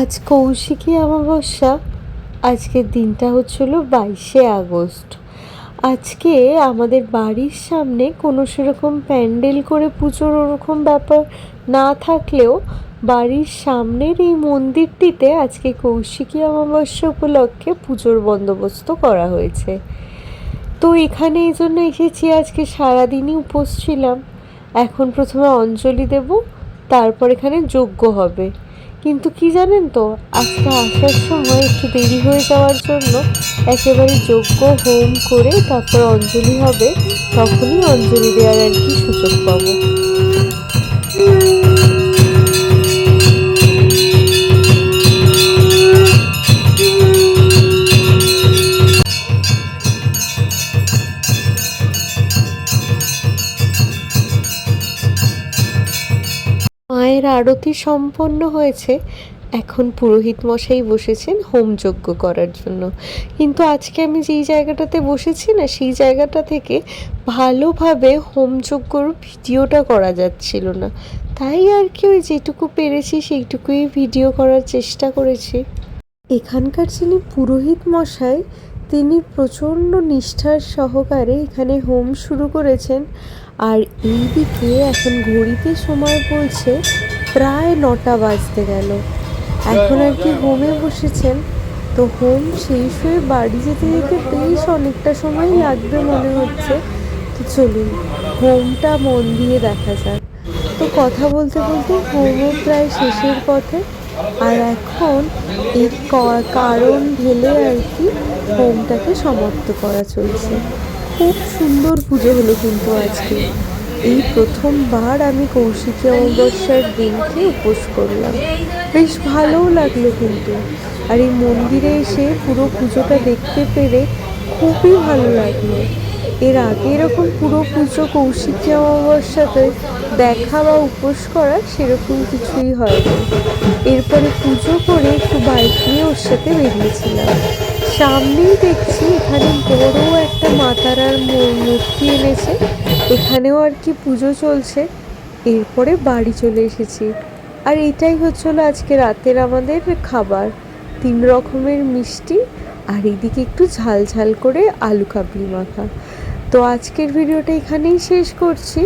আজ কৌশিকী অমাবস্যা। আজকের দিনটা হচ্ছিল বাইশে আগস্ট। আজকে আমাদের বাড়ির সামনে কোনো সেরকম প্যান্ডেল করে পুজোর ওরকম ব্যাপার না থাকলেও বাড়ির সামনের এই মন্দিরটিতে আজকে কৌশিকী অমাবস্যা উপলক্ষে পুজোর বন্দোবস্ত করা হয়েছে। তো এখানে এই জন্য এসেছি, আজকে সারাদিনই উপোস ছিলাম। এখন প্রথমে অঞ্জলি দেব, তারপর এখানে যজ্ঞ হবে। কিন্তু কি জানেন তো, আজকে আসার সময় একটু দেরি হয়ে যাওয়ার জন্য একেবারে যোগ্য হোম করে তারপর অঞ্জলি হবে, তখনই অঞ্জলি দেওয়ার আর কি সুযোগ পাবো। মায়ের আরতি সম্পন্ন হয়েছে। এখন পুরোহিত মশাই বসেছেন হোমযজ্ঞ করার জন্য। কিন্তু আজকে আমি যেই জায়গাটাতে বসেছি না, সেই জায়গাটা থেকে ভালোভাবে হোমযজ্ঞর ভিডিওটা করা যাচ্ছিল না। তাই আর কি ওই যেটুকু পেরেছি, সেইটুকুই ভিডিও করার চেষ্টা করেছি। এখানকার যিনি পুরোহিত মশাই, তিনি প্রচণ্ড নিষ্ঠার সহকারে এখানে হোম শুরু করেছেন। আর এইদিকে এখন ঘড়িতে সময় বলছে প্রায় নটা বাজতে গেল। এখন আর কি হোমে বসেছেন? তো হোম শেষ হয়ে বাড়ি যেতে যেতে বেশ অনেকটা সময় লাগবে মনে হচ্ছে। তো চলুন, হোমটা মন দিয়ে দেখা যাক। তো কথা বলতে বলতে হোমও প্রায় শেষের পথে। আর এখন এই কারণ ঢেলে আর কি হোমটাকে সমাপ্ত করা চলছে। খুব সুন্দর পুজো হলো কিন্তু আজকে। এই প্রথমবার আমি কৌশিকী অমাবস্যার দিনকে উপোস করলাম। বেশ ভালোও লাগল কিন্তু। আর এই মন্দিরে এসে পুরো পুজোটা দেখতে পেরে খুবই ভালো লাগল। এর আগে এরকম পুরো পুজো কৌশিকী অমাবস্যাতে দেখা বা উপোস করা সেরকম কিছুই হয়নি। এরপরে পুজো করে একটু বাইক নিয়ে ওর সাথে বেরিয়েছিলাম। সামনেই দেখছি এখানে বড় একটা মাতারার মূর্তি এনেছে। এখানেও আর কি পুজো চলছে। এরপরে বাড়ি চলে এসেছি। আর এটাই হচ্ছিল আজকে রাতের আমাদের খাবার। তিন রকমের মিষ্টি আর এদিকে একটু ঝাল ঝাল করে আলু কাবলি মাখা। তো আজকের ভিডিওটা এখানেই শেষ করছি।